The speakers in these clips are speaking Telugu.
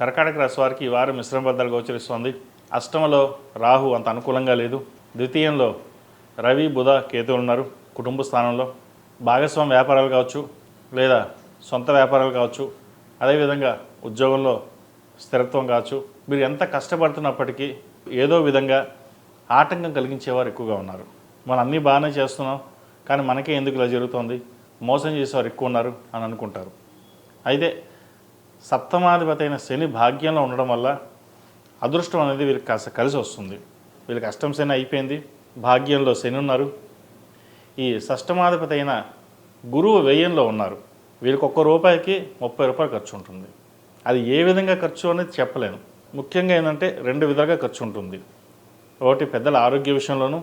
కర్కాటక రాశి వారికి ఈ వారం మిశ్రమ బద్దాలు గోచరిస్తోంది. అష్టమలో రాహు అంత అనుకూలంగా లేదు. ద్వితీయంలో రవి బుధ కేతువులు ఉన్నారు కుటుంబ స్థానంలో. భాగస్వామి వ్యాపారాలు కావచ్చు లేదా సొంత వ్యాపారాలు కావచ్చు అదేవిధంగా ఉద్యోగంలో స్థిరత్వం కావచ్చు. మీరు ఎంత కష్టపడుతున్నప్పటికీ ఏదో విధంగా ఆటంకం కలిగించేవారు ఎక్కువగా ఉన్నారు. మనం అన్నీ బాగానే చేస్తున్నాం కానీ మనకే ఎందుకు ఇలా జరుగుతోంది? మోసం చేసేవారు ఎక్కువ ఉన్నారు అని అనుకుంటారు. అయితే సప్తమాధిపతి అయిన శని భాగ్యంలో ఉండడం వల్ల అదృష్టం అనేది వీళ్ళకి కాస్త కలిసి వస్తుంది. వీళ్ళకి అష్టం శని అయిపోయింది. భాగ్యంలో శని ఉన్నారు. ఈ షష్టమాధిపతి అయిన గురువు వ్యయంలో ఉన్నారు. వీళ్ళకి ఒక్క రూపాయికి ముప్పై రూపాయలు ఖర్చు ఉంటుంది. అది ఏ విధంగా ఖర్చు అనేది చెప్పలేను. ముఖ్యంగా ఏంటంటే రెండు విధాలుగా ఖర్చు ఉంటుంది. ఒకటి పెద్దల ఆరోగ్య విషయంలోనూ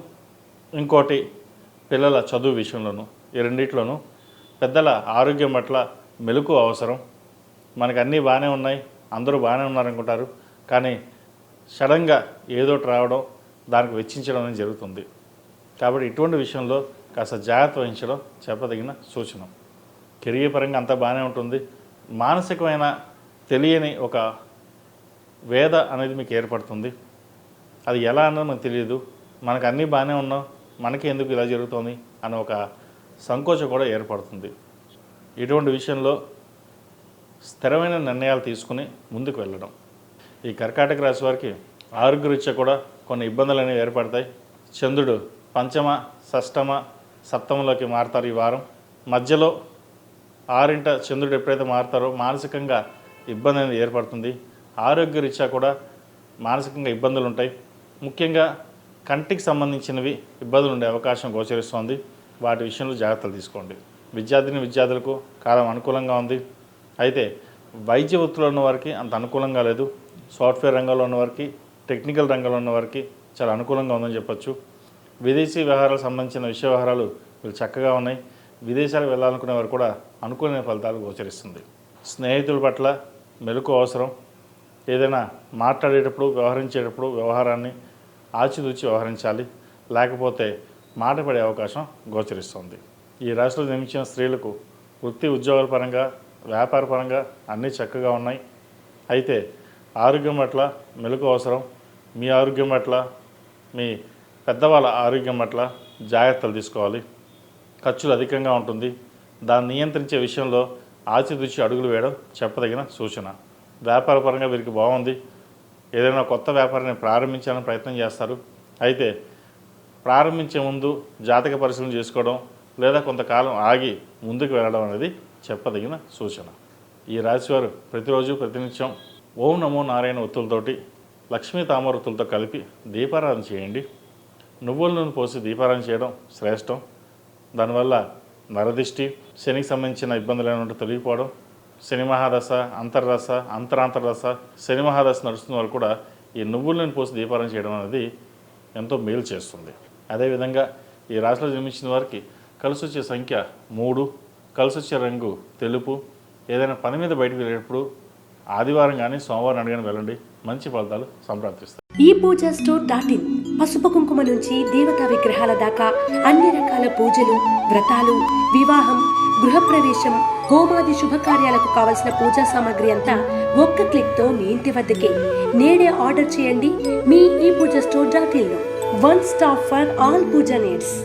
ఇంకోటి పిల్లల చదువు విషయంలోనూ ఈ రెండిట్లోనూ పెద్దల ఆరోగ్యం పట్ల మెలకు అవసరం. మనకు అన్నీ బాగానే ఉన్నాయి అందరూ బాగానే ఉన్నారనుకుంటారు. కానీ సడన్గా ఏదో ఒకటి రావడం దానికి వెచ్చించడం అనేది జరుగుతుంది. కాబట్టి ఇటువంటి విషయంలో కాస్త జాగ్రత్త వహించడం చెప్పదగిన సూచన. కెరియర్ పరంగా అంతా బాగానే ఉంటుంది. మానసికమైన తెలియని ఒక వేద అనేది మీకు ఏర్పడుతుంది. అది ఎలా అన్నది మనకు తెలియదు. మనకు అన్నీ బాగానే ఉన్నాం మనకి ఎందుకు ఇలా జరుగుతుంది అనే ఒక సంకోచం కూడా ఏర్పడుతుంది. ఇటువంటి విషయంలో స్థిరమైన నిర్ణయాలు తీసుకుని ముందుకు వెళ్ళడం. ఈ కర్కాటక రాశి వారికి ఆరోగ్యరీత్యా కూడా కొన్ని ఇబ్బందులు అనేవి ఏర్పడతాయి. చంద్రుడు పంచమ షష్టమ సప్తమలోకి మారుతారు ఈ వారం. మధ్యలో ఆరింట చంద్రుడు ఎప్పుడైతే మారుతారో మానసికంగా ఇబ్బంది అనేది ఏర్పడుతుంది. ఆరోగ్యరీత్యా కూడా మానసికంగా ఇబ్బందులు ఉంటాయి. ముఖ్యంగా కంటికి సంబంధించినవి ఇబ్బందులు ఉండే అవకాశం గోచరిస్తోంది. వాటి విషయంలో జాగ్రత్తలు తీసుకోండి. విద్యార్థిని విద్యార్థులకు కాలం అనుకూలంగా ఉంది. అయితే వైద్య వృత్తిలో ఉన్న వారికి అంత అనుకూలంగా లేదు. సాఫ్ట్వేర్ రంగంలో ఉన్న వారికి టెక్నికల్ రంగంలో ఉన్న వారికి చాలా అనుకూలంగా ఉందని చెప్పొచ్చు. విదేశీ వ్యవహారాలకు సంబంధించిన విషయ వ్యవహారాలు వీళ్ళు చక్కగా ఉన్నాయి. విదేశాలకు వెళ్ళాలనుకునే వారు కూడా అనుకూలమైన ఫలితాలు గోచరిస్తుంది. స్నేహితుల పట్ల మెలకు అవసరం. ఏదైనా మాట్లాడేటప్పుడు వ్యవహరించేటప్పుడు వ్యవహారాన్ని ఆచితూచి వ్యవహరించాలి. లేకపోతే మాట పడే అవకాశం గోచరిస్తుంది. ఈ రాశిలో జన్మించిన స్త్రీలకు వృత్తి ఉద్యోగాల పరంగా వ్యాపారపరంగా అన్నీ చక్కగా ఉన్నాయి. అయితే ఆరోగ్యం పట్ల మెలకు అవసరం. మీ ఆరోగ్యం పట్ల మీ పెద్దవాళ్ళ ఆరోగ్యం పట్ల జాగ్రత్తలు తీసుకోవాలి. ఖర్చులు అధికంగా ఉంటుంది. దాన్ని నియంత్రించే విషయంలో ఆచితూచి అడుగులు వేయడం చెప్పదగిన సూచన. వ్యాపారపరంగా వీరికి బాగుంది. ఏదైనా కొత్త వ్యాపారాన్ని ప్రారంభించాలని ప్రయత్నం చేస్తారు. అయితే ప్రారంభించే ముందు జాతక పరిశీలన చేసుకోవడం లేదా కొంతకాలం ఆగి ముందుకు వెళ్ళడం అనేది చెప్పదగిన సూచన. ఈ రాశివారు ప్రతిరోజు ప్రతినిత్యం ఓం నమో నారాయణ ఒత్తులతోటి లక్ష్మీ తామర ఒత్తులతో కలిపి దీపారాధన చేయండి. నువ్వుల నూనె పోసి దీపారాధన చేయడం శ్రేష్టం. దానివల్ల నరదిష్టి శనికి సంబంధించిన ఇబ్బందులు ఏమంటే తొలగిపోవడం శని మహాదశ అంతర్దశ అంతరాంతర్దశ శని మహాదశ నడుస్తున్న వాళ్ళు కూడా ఈ నువ్వుల నూనె పోసి దీపారాధన చేయడం అనేది ఎంతో మేలు చేస్తుంది. అదేవిధంగా ఈ రాశిలో జన్మించిన వారికి కలిసి వచ్చే సంఖ్య మూడు. కలిసి వచ్చే రంగు తెలుపు. ఏదైనా పని మీద బయటకు వెళ్ళేటప్పుడు ఆదివారం కానీ సోమవారం అడిగాని వెళ్ళండి. మంచి ఫలితాలు సంప్రాప్తిస్తాయి. ఈ పూజా స్టోర్ డాట్ ఇన్. పసుపు కుంకుమ నుంచి దేవతా విగ్రహాల దాకా అన్ని రకాల పూజలు వ్రతాలు వివాహం గృహప్రవేశం హోమాది శుభకార్యాలకు కావలసిన పూజా సామాగ్రి అంతా ఒక్క క్లిక్తో మీ ఇంటి వద్దకే. నేడే ఆర్డర్ చేయండి మీ ఈ Pooja store dot ఇన్లో one stop for all pooja needs.